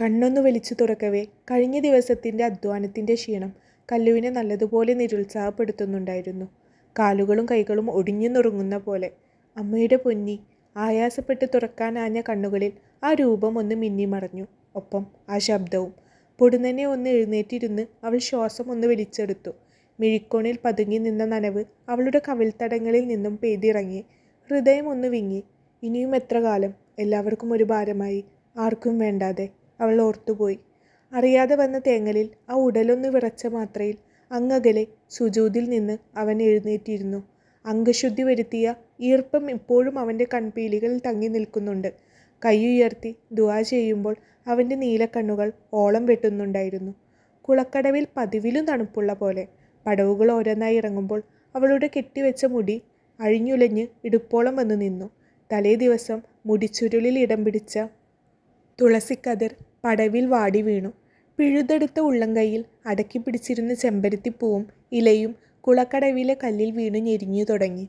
കണ്ണൊന്നു വലിച്ചു തുറക്കവേ കഴിഞ്ഞ ദിവസത്തിന്റെ അധ്വാനത്തിന്റെ ക്ഷീണം കല്ലുവിനെ നല്ലതുപോലെ നിരുത്സാഹപ്പെടുത്തുന്നുണ്ടായിരുന്നു. കാലുകളും കൈകളും ഒടിഞ്ഞു നുറുങ്ങുന്ന പോലെ. അമ്മയുടെ പൊന്നി ആയാസപ്പെട്ട് തുറക്കാനാഞ്ഞ കണ്ണുകളിൽ ആ രൂപം ഒന്ന് മിന്നിമറഞ്ഞു. ഒപ്പം ആ ശബ്ദവും. പൊടുന്നനെ ഒന്ന് എഴുന്നേറ്റിരുന്ന് അവൾ ശ്വാസം ഒന്ന് വലിച്ചെടുത്തു. മിഴിക്കോണിൽ പതുങ്ങി നിന്ന നനവ് അവളുടെ കവിൽത്തടങ്ങളിൽ നിന്നും പെയ്തിറങ്ങി. ഹൃദയം ഒന്ന് വിങ്ങി. ഇനിയും എത്ര കാലം എല്ലാവർക്കും ഒരു ഭാരമായി ആർക്കും വേണ്ടാതെ അവൾ ഓർത്തുപോയി. അറിയാതെ വന്ന തേങ്ങലിൽ ആ ഉടലൊന്ന് വിറച്ച മാത്രയിൽ അങ്ങകലെ സുജൂതിൽ നിന്ന് അവൻ എഴുന്നേറ്റിരുന്നു. അംഗശുദ്ധി വരുത്തിയ ഈർപ്പം ഇപ്പോഴും അവന്റെ കൺപീലികളിൽ തങ്ങി നിൽക്കുന്നുണ്ട്. കൈയുയർത്തി ദുവാ ചെയ്യുമ്പോൾ അവന്റെ നീലക്കണ്ണുകൾ ഓളം വെട്ടുന്നുണ്ടായിരുന്നു. കുളക്കടവിൽ പതിവിലും തണുപ്പുള്ള പോലെ. പടവുകൾ ഓരോന്നായി ഇറങ്ങുമ്പോൾ അവളുടെ കെട്ടിവെച്ച മുടി അഴിഞ്ഞുലഞ്ഞ് ഇടുപ്പോളം വന്ന് നിന്നു. തലേ ദിവസം മുടിച്ചുരുളിൽ ഇടം പിടിച്ച തുളസിക്കതിർ പടവിൽ വാടി വീണു. പിഴുതെടുത്ത ഉള്ളംകൈയിൽ അടക്കി പിടിച്ചിരുന്ന ചെമ്പരത്തിപ്പൂവും ഇലയും കുളക്കടവിലെ കല്ലിൽ വീണു ഞെരിഞ്ഞു തുടങ്ങി.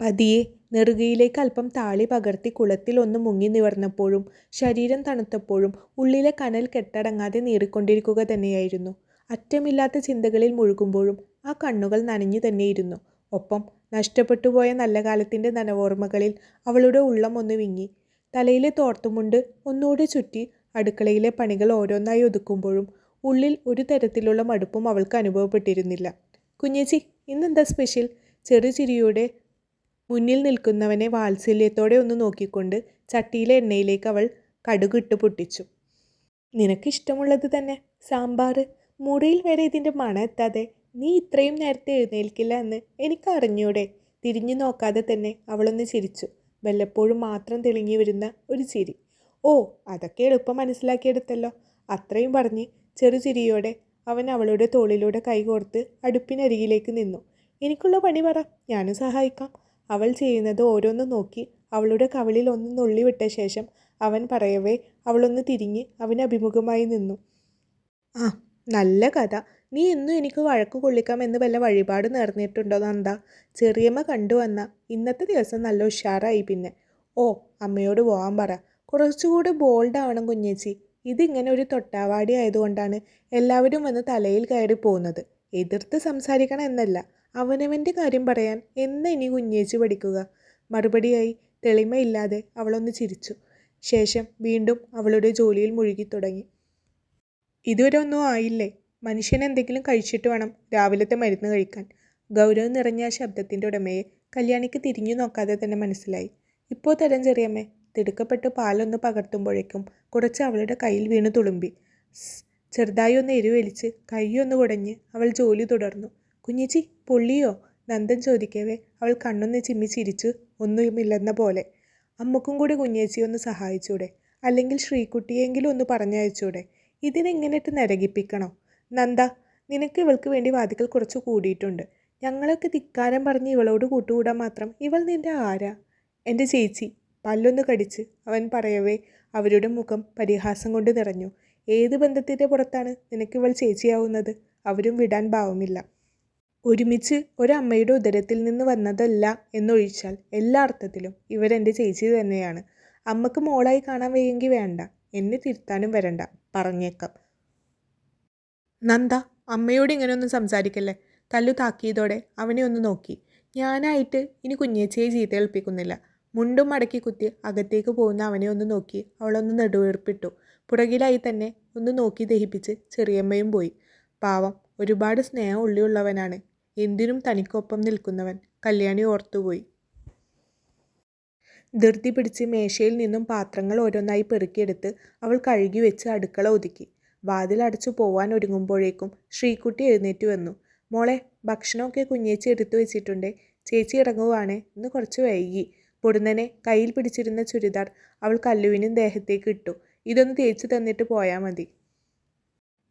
പതിയെ നെറുകയിലേക്ക് അല്പം താളി പകർത്തി കുളത്തിൽ ഒന്ന് മുങ്ങി നിവർന്നപ്പോഴും ശരീരം തണുത്തപ്പോഴും ഉള്ളിലെ കനൽ കെട്ടടങ്ങാതെ നീറിക്കൊണ്ടിരിക്കുക തന്നെയായിരുന്നു. അറ്റമില്ലാത്ത ചിന്തകളിൽ മുഴുകുമ്പോഴും ആ കണ്ണുകൾ നനഞ്ഞു തന്നെയിരുന്നു. ഒപ്പം നഷ്ടപ്പെട്ടുപോയ നല്ല കാലത്തിന്റെ നനവോർമ്മകളിൽ അവളുടെ ഉള്ളം ഒന്ന് വിങ്ങി. തലയിലെ തോർത്തുമുണ്ട് ഒന്നുകൂടി ചുറ്റി അടുക്കളയിലെ പണികൾ ഓരോന്നായി ഒതുക്കുമ്പോഴും ഉള്ളിൽ ഒരു തരത്തിലുള്ള മടുപ്പും അവൾക്ക് അനുഭവപ്പെട്ടിരുന്നില്ല. കുഞ്ഞേച്ചി ഇന്നെന്താ സ്പെഷ്യൽ? ചെറുചിരിയോടെ മുന്നിൽ നിൽക്കുന്നവനെ വാത്സല്യത്തോടെ ഒന്ന് നോക്കിക്കൊണ്ട് ചട്ടിയിലെ എണ്ണയിലേക്ക് അവൾ കടുകിട്ട് പൊട്ടിച്ചു. നിനക്കിഷ്ടമുള്ളത് തന്നെ. സാമ്പാർ മുറിയിൽ വരെ ഇതിന്റെ മണം എത്താതെ നീ ഇത്രയും നേരത്തെ എഴുന്നേൽക്കില്ല എന്ന് എനിക്കറിഞ്ഞൂടെ? തിരിഞ്ഞു നോക്കാതെ തന്നെ അവളൊന്ന് ചിരിച്ചു. വല്ലപ്പോഴും മാത്രം തെളിഞ്ഞു വരുന്ന ഒരു ചിരി. ഓ അതൊക്കെ എളുപ്പം മനസ്സിലാക്കിയെടുത്തല്ലോ. അത്രയും പറഞ്ഞ് ചെറുചിരിയോടെ അവൻ അവളുടെ തോളിലൂടെ കൈകോർത്ത് അടുപ്പിനരികിലേക്ക് നിന്നു. എനിക്കുള്ള പണി പറ. ഞാനും സഹായിക്കാം. അവൾ ചെയ്യുന്നത് ഓരോന്ന് നോക്കി അവളുടെ കവളിൽ ഒന്ന് നുള്ളിവിട്ട ശേഷം അവൻ പറയവേ അവളൊന്ന് തിരിഞ്ഞ് അഭിമുഖമായി നിന്നു. ആ നല്ല കഥ. നീ ഇന്നും എനിക്ക് വഴക്ക് കൊള്ളിക്കാം എന്ന് വല്ല വഴിപാട് നേർന്നിട്ടുണ്ടോ നന്ദ ചെറിയമ്മ കണ്ടുവന്ന ഇന്നത്തെ ദിവസം നല്ല ഉഷാറായി പിന്നെ. ഓ അമ്മയോട് പോകാൻ പറ. കുറച്ചുകൂടെ ബോൾഡ് ആവണം കുഞ്ഞേച്ചി. ഇതിങ്ങനെ ഒരു തൊട്ടാവാടി ആയതുകൊണ്ടാണ് എല്ലാവരും വന്ന് തലയിൽ കയറി പോകുന്നത് എതിർത്ത് സംസാരിക്കണം എന്നല്ല. അവനവന്റെ കാര്യം പറയാൻ എന്ന ഇനി കുഞ്ഞേച്ചി പഠിക്കുക? മറുപടിയായി തെളിമയില്ലാതെ അവളൊന്ന് ചിരിച്ചു. ശേഷം വീണ്ടും അവളുടെ ജോലിയിൽ മുഴുകി തുടങ്ങി ഇതുവരെ ഒന്നും ആയില്ലേ? മനുഷ്യൻ എന്തെങ്കിലും കഴിച്ചിട്ട് വേണം രാവിലത്തെ മരുന്ന് കഴിക്കാൻ. ഗൗരവം നിറഞ്ഞ ആ ശബ്ദത്തിന്റെ ഉടമയെ കല്യാണിക്ക് തിരിഞ്ഞു നോക്കാതെ തന്നെ മനസ്സിലായി. ഇപ്പോൾ തരം ചെറിയമ്മേ. തിടുക്കപ്പെട്ട് പാലൊന്ന് പകർത്തുമ്പോഴേക്കും കുറച്ച് അവളുടെ കയ്യിൽ വീണു തുളുമ്പി. ചെറുതായി ഒന്ന് എരിവലിച്ച് കൈയൊന്ന് കുടഞ്ഞ് അവൾ ജോലി തുടർന്നു. കുഞ്ഞിച്ചി പൊള്ളിയോ? നന്ദൻ ചോദിക്കവേ അവൾ കണ്ണൊന്ന് ചിമ്മി ചിരിച്ചു ഒന്നുമില്ലെന്ന പോലെ. അമ്മക്കും കൂടി കുഞ്ഞേച്ചി ഒന്ന് സഹായിച്ചൂടെ? അല്ലെങ്കിൽ ശ്രീകുട്ടിയെങ്കിലും ഒന്ന് പറഞ്ഞയച്ചൂടെ? ഇതിനെങ്ങനെയിട്ട് നരകിപ്പിക്കണോ? നന്ദ നിനക്ക് ഇവൾക്ക് വേണ്ടി വാതിക്കൽ കുറച്ച് കൂടിയിട്ടുണ്ട്. ഞങ്ങളൊക്കെ ധിക്കാരം പറഞ്ഞ് ഇവളോട് കൂട്ടുകൂടാൻ മാത്രം ഇവൾ നിന്റെ ആരാ? എന്റെ ചേച്ചി. പല്ലൊന്ന് കടിച്ച് അവൻ പറയവേ അവരുടെ മുഖം പരിഹാസം കൊണ്ട് നിറഞ്ഞു. ഏത് ബന്ധത്തിന്റെ പുറത്താണ് നിനക്ക് നിനക്കിവൾ ചേച്ചിയാവുന്നത്? അവരും വിടാൻ ഭാവമില്ല. ഒരുമിച്ച് ഒരമ്മയുടെ ഉദരത്തിൽ നിന്ന് വന്നതല്ല എന്നൊഴിച്ചാൽ എല്ലാ അർത്ഥത്തിലും ഇവരെന്റെ ചേച്ചി തന്നെയാണ്. അമ്മയ്ക്ക് മോളായി കാണാൻ വയ്യെങ്കിൽ വേണ്ട. എന്നെ തിരുത്താനും വരണ്ട. പറഞ്ഞേക്കാം. നന്ദ അമ്മയോട് ഇങ്ങനെയൊന്നും സംസാരിക്കല്ലേ. തല്ലു താക്കിയതോടെ അവനെ ഒന്ന് നോക്കി. ഞാനായിട്ട് ഇനി കുഞ്ഞേച്ചിയെ ചീത്തയേൽപ്പിക്കുന്നില്ല. മുണ്ടും മടക്കി കുത്തി അകത്തേക്ക് പോകുന്ന അവനെ ഒന്ന് നോക്കി അവളൊന്ന് നെടുവീർപ്പിട്ടു. പുറകിലായി തന്നെ ഒന്ന് നോക്കി ദഹിപ്പിച്ച് ചെറിയമ്മയും പോയി. പാവം ഒരുപാട് സ്നേഹം ഉള്ളിയുള്ളവനാണ്. എന്തിനും തനിക്കൊപ്പം നിൽക്കുന്നവൻ. കല്യാണി ഓർത്തുപോയി. ധൃതി പിടിച്ച് മേശയിൽ നിന്നും പാത്രങ്ങൾ ഓരോന്നായി പെറുക്കിയെടുത്ത് അവൾ കഴുകി വെച്ച് അടുക്കള ഒതുക്കി. വാതിൽ അടച്ചു പോവാൻ ഒരുങ്ങുമ്പോഴേക്കും ശ്രീകുട്ടി എഴുന്നേറ്റ് വന്നു. മോളെ ഭക്ഷണമൊക്കെ കുഞ്ഞേച്ചി എടുത്തു വെച്ചിട്ടുണ്ട് ചേച്ചി ഇറങ്ങുവാണേ. ഇന്ന് കുറച്ച് വൈകി. പൊടുന്നനെ കയ്യിൽ പിടിച്ചിരുന്ന ചുരിദാർ അവൾ കല്ലുവിനും ദേഹത്തേക്ക് ഇട്ടു. ഇതൊന്ന് തേച്ചു തന്നിട്ട് പോയാൽ മതി.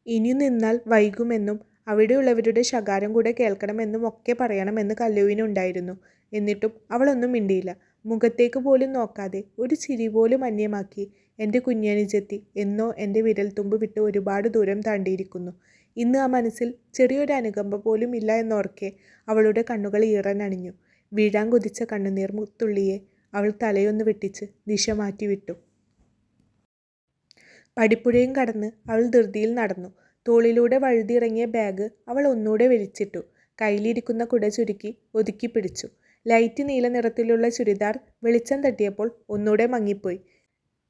ഇനി നിന്നാൽ വൈകുമെന്നും അവിടെയുള്ളവരുടെ ശകാരം കൂടെ കേൾക്കണമെന്നും ഒക്കെ പറയണമെന്ന് കല്ലുവിനുണ്ടായിരുന്നു. എന്നിട്ടും അവളൊന്നും മിണ്ടിയില്ല. മുഖത്തേക്ക് പോലും നോക്കാതെ ഒരു ചിരി പോലും അന്യമാക്കി എന്റെ കുഞ്ഞനുജത്തി എന്നോ എന്റെ വിരൽത്തുമ്പ് വിട്ട് ഒരുപാട് ദൂരം താണ്ടിയിരിക്കുന്നു. ഇന്ന് ആ മനസ്സിൽ ചെറിയൊരു അനുകമ്പ പോലും ഇല്ല എന്നോർക്കെ അവളുടെ കണ്ണുകൾ ഈറനണിഞ്ഞു. വീഴാൻ കൊതിച്ച കണ്ണുനീർ മുത്തുള്ളിയെ അവൾ തലയൊന്ന് വെട്ടിച്ച് ദിശ മാറ്റിവിട്ടു. പടിപ്പുഴയും കടന്ന് അവൾ ധൃതിയിൽ നടന്നു. തോളിലൂടെ വഴുതിയിറങ്ങിയ ബാഗ് അവൾ ഒന്നൂടെ വലിച്ചിട്ടു. കയ്യിലിരിക്കുന്ന കുട ചുരുക്കി ഒതുക്കി പിടിച്ചു. ലൈറ്റ് നീല നിറത്തിലുള്ള ചുരിദാർ വെളിച്ചം തട്ടിയപ്പോൾ ഒന്നൂടെ മങ്ങിപ്പോയി.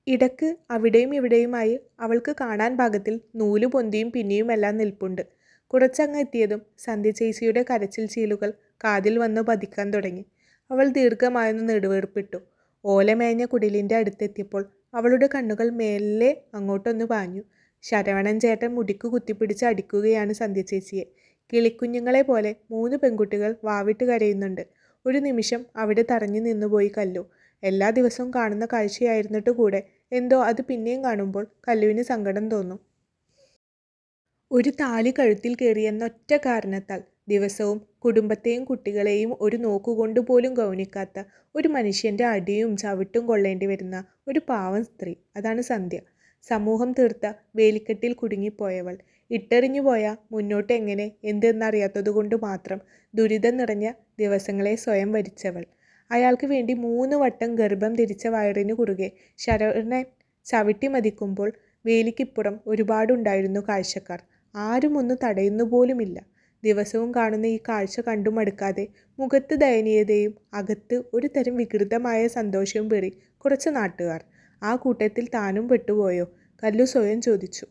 ഇടയ്ക്ക് അവിടെയും ഇവിടെയുമായി അവൾക്ക് കാണാൻ ഭാഗത്തിൽ നൂലു പൊന്തിയും പിന്നിയുമെല്ലാം നിൽപ്പുണ്ട്. കുറച്ചങ്ങ് എത്തിയതും സന്ധ്യ ചേച്ചിയുടെ കരച്ചിൽ ചീലുകൾ കാതിൽ വന്നു പതിക്കാൻ തുടങ്ങി. അവൾ ദീർഘമായൊന്ന് നെടുവേർപ്പിട്ടു. ഓലമേഞ്ഞ കുടിലിന്റെ അടുത്തെത്തിയപ്പോൾ അവളുടെ കണ്ണുകൾ മേലെ അങ്ങോട്ടൊന്ന് പാഞ്ഞു. ശരവണൻ ചേട്ടൻ മുടിക്ക് കുത്തിപ്പിടിച്ച് അടിക്കുകയാണ് സന്ധ്യ ചേച്ചിയെ. കിളിക്കുഞ്ഞുങ്ങളെ പോലെ മൂന്ന് പെൺകുട്ടികൾ വാവിട്ട് കരയുന്നുണ്ട്. ഒരു നിമിഷം അവിടെ തറഞ്ഞു നിന്നുപോയി കല്ലു. എല്ലാ ദിവസവും കാണുന്ന കാഴ്ചയായിരുന്നിട്ട് കൂടെ എന്തോ അത് പിന്നെയും കാണുമ്പോൾ കല്ലുവിന് സങ്കടം തോന്നും. ഒരു താലി കഴുത്തിൽ കയറിയെന്നൊറ്റ കാരണത്താൽ ദിവസവും കുടുംബത്തെയും കുട്ടികളെയും ഒരു നോക്കുകൊണ്ട് പോലും ഗൗനിക്കാത്ത ഒരു മനുഷ്യന്റെ അടിയും ചവിട്ടും കൊള്ളേണ്ടി വരുന്ന ഒരു പാവം സ്ത്രീ. അതാണ് സന്ധ്യ. സമൂഹം തീർത്ത വേലിക്കെട്ടിൽ കുടുങ്ങിപ്പോയവൾ. ഇട്ടെറിഞ്ഞു പോയ മുന്നോട്ട് എങ്ങനെ എന്തെന്നറിയാത്തതുകൊണ്ട് മാത്രം ദുരിതം നിറഞ്ഞ ദിവസങ്ങളെ സ്വയം വരിച്ചവൾ. അയാൾക്ക് വേണ്ടി മൂന്ന് വട്ടം ഗർഭം ധരിച്ച വയറിനു കുറുകെ ശരവണൻ ചവിട്ടി മതിക്കുമ്പോൾ വേലിക്കിപ്പുറം ഒരുപാടുണ്ടായിരുന്നു കാഴ്ചക്കാർ. ആരും ഒന്ന് തടയുന്നു പോലുമില്ല. ദിവസവും കാണുന്ന ഈ കാഴ്ച കണ്ടു മടുക്കാതെ മുഖത്ത് ദയനീയതയും അകത്ത് ഒരു തരം വികൃതമായ സന്തോഷവും പേറി കുറച്ച് നാട്ടുകാർ. ആ കൂട്ടത്തിൽ താനും പെട്ടുപോയോ? കല്ലു സ്വയം ചോദിച്ചു.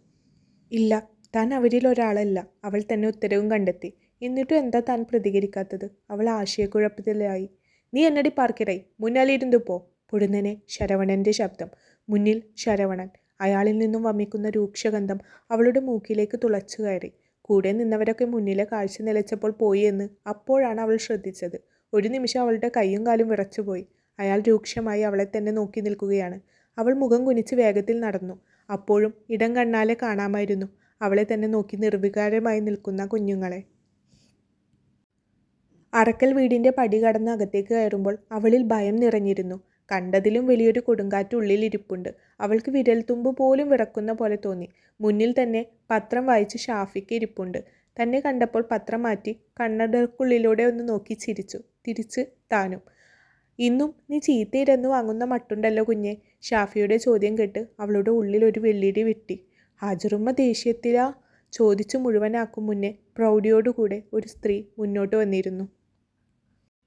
ഇല്ല താൻ അവരിൽ ഒരാളല്ല. അവൾ തന്നെ ഉത്തരവും കണ്ടെത്തി. എന്നിട്ടും എന്താ താൻ പ്രതികരിക്കാത്തത്? അവൾ ആശയക്കുഴപ്പത്തിലായി. നീ എന്നടി പാർക്കിടായി മുന്നാലിരുന്നു പോ. പൊടുന്നനെ ശരവണന്റെ ശബ്ദം. മുന്നിൽ ശരവണൻ. അയാളിൽ നിന്നും വമിക്കുന്ന രൂക്ഷഗന്ധം അവളുടെ മൂക്കിലേക്ക് തുളച്ചു കയറി. കൂടെ നിന്നവരൊക്കെ മുന്നിലെ കാഴ്ച നിലച്ചപ്പോൾ പോയി എന്ന് അപ്പോഴാണ് അവൾ ശ്രദ്ധിച്ചത്. ഒരു നിമിഷം അവളുടെ കൈയും കാലും വിറച്ചുപോയി. അയാൾ രൂക്ഷമായി അവളെ തന്നെ നോക്കി നിൽക്കുകയാണ്. അവൾ മുഖം കുനിച്ച് വേഗത്തിൽ നടന്നു. അപ്പോഴും ഇടം കണ്ണാലെ കാണാമായിരുന്നു. അവളെ തന്നെ നോക്കി നിർവികാരമായി നിൽക്കുന്ന കുഞ്ഞുങ്ങളെ. അറക്കൽ വീടിന്റെ പടി കടന്ന് അകത്തേക്ക് കയറുമ്പോൾ അവളിൽ ഭയം നിറഞ്ഞിരുന്നു. കണ്ടതിലും വലിയൊരു കൊടുങ്കാറ്റ് ഉള്ളിലിരിപ്പുണ്ട്. അവൾക്ക് വിരൽത്തുമ്പ് പോലും വിറക്കുന്ന പോലെ തോന്നി. മുന്നിൽ തന്നെ പത്രം വായിച്ച് ഷാഫിക്ക് ഇരിപ്പുണ്ട്. തന്നെ കണ്ടപ്പോൾ പത്രം മാറ്റി കണ്ണടക്കുള്ളിലൂടെ ഒന്ന് നോക്കി ചിരിച്ചു. തിരിച്ച് താനും. ഇന്നും നീ ചീത്തയിരന്ന് വാങ്ങുന്ന മട്ടുണ്ടല്ലോ കുഞ്ഞെ ഷാഫിയുടെ ചോദ്യം കേട്ട് അവളുടെ ഉള്ളിൽ ഒരു വെള്ളിടി വെട്ടി. ഹാജറുമ്മ ദേഷ്യത്തിലാ? ചോദിച്ചു മുഴുവനാക്കും മുന്നേ പ്രൗഢിയോടുകൂടെ ഒരു സ്ത്രീ മുന്നോട്ട് വന്നിരുന്നു.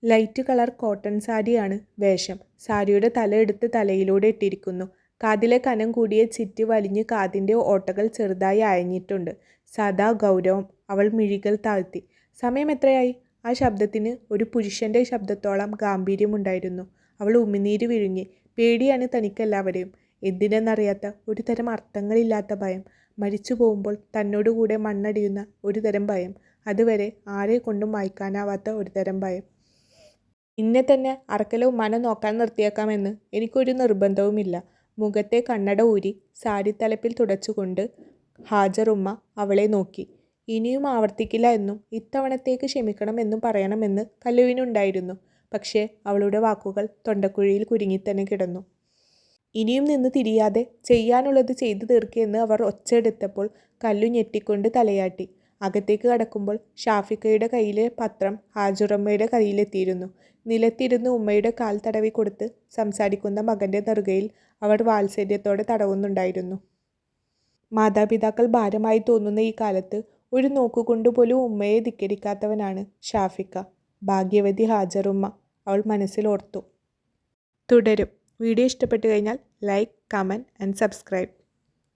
ലൈറ്റ് കളർ കോട്ടൺ സാരിയാണ് വേഷം. സാരിയുടെ തല എടുത്ത് തലയിലൂടെ ഇട്ടിരിക്കുന്നു. കാതിലെ കനം കൂടിയ ചിറ്റ് വലിഞ്ഞ് കാതിന്റെ ഓട്ടകൾ ചെറുതായി അയഞ്ഞിട്ടുണ്ട്. സദാ ഗൗരവം അവൾ മിഴികൾ താഴ്ത്തി. സമയം എത്രയായി? ആ ശബ്ദത്തിന് ഒരു പുരുഷന്റെ ശബ്ദത്തോളം ഗാംഭീര്യമുണ്ടായിരുന്നു. അവൾ ഉമിനീര് വിഴുങ്ങി. പേടിയാണ് തനിക്കെല്ലാവരെയും. എന്തിനെന്നറിയാത്ത ഒരു തരം അർത്ഥങ്ങളില്ലാത്ത ഭയം. മരിച്ചു പോകുമ്പോൾ തന്നോടുകൂടെ മണ്ണടിയുന്ന ഒരു തരം ഭയം. അതുവരെ ആരെ കൊണ്ടും വായിക്കാനാവാത്ത ഒരു തരം ഭയം. ഇന്നെ തന്നെ അറക്കലവും മനം നോക്കാൻ നിർത്തിയേക്കാമെന്ന് എനിക്കൊരു നിർബന്ധവുമില്ല. മുഖത്തെ കണ്ണട ഊരി സാരിത്തലപ്പിൽ തുടച്ചുകൊണ്ട് ഹാജറുമ്മ അവളെ നോക്കി. ഇനിയും ആവർത്തിക്കില്ല എന്നും ഇത്തവണത്തേക്ക് ക്ഷമിക്കണമെന്നും പറയണമെന്ന് കല്ലുവിനുണ്ടായിരുന്നു. പക്ഷേ അവളുടെ വാക്കുകൾ തൊണ്ടക്കുഴിയിൽ കുരുങ്ങിത്തന്നെ കിടന്നു. ഇനിയും നിന്ന് തിരിയാതെ ചെയ്യാനുള്ളത് ചെയ്തു തീർക്കിയെന്ന് അവർ ഒച്ചെടുത്തപ്പോൾ കല്ലു ഞെട്ടിക്കൊണ്ട് തലയാട്ടി. അകത്തേക്ക് കടക്കുമ്പോൾ ഷാഫിക്കയുടെ കയ്യിലെ പത്രം ഹാജുറമ്മയുടെ കയ്യിലെത്തിയിരുന്നു. നിലത്തിരുന്ന് ഉമ്മയുടെ കാൽ തടവി കൊടുത്ത് സംസാരിക്കുന്ന മകന്റെ നെറുകയിൽ അവർ വാത്സല്യത്തോടെ തടവുന്നുണ്ടായിരുന്നു. മാതാപിതാക്കൾ ഭാരമായി തോന്നുന്ന ഈ കാലത്ത് ഒരു നോക്കുകൊണ്ടുപോലും ഉമ്മയെ ധിക്കരിക്കാത്തവനാണ് ഷാഫിക്ക. ഭാഗ്യവതി ഹാജറുമ്മ. അവൾ മനസ്സിലോർത്തു തുടരും. വീഡിയോ ഇഷ്ടപ്പെട്ടു കഴിഞ്ഞാൽ ലൈക്ക് കമന്റ് ആൻഡ് സബ്സ്ക്രൈബ്.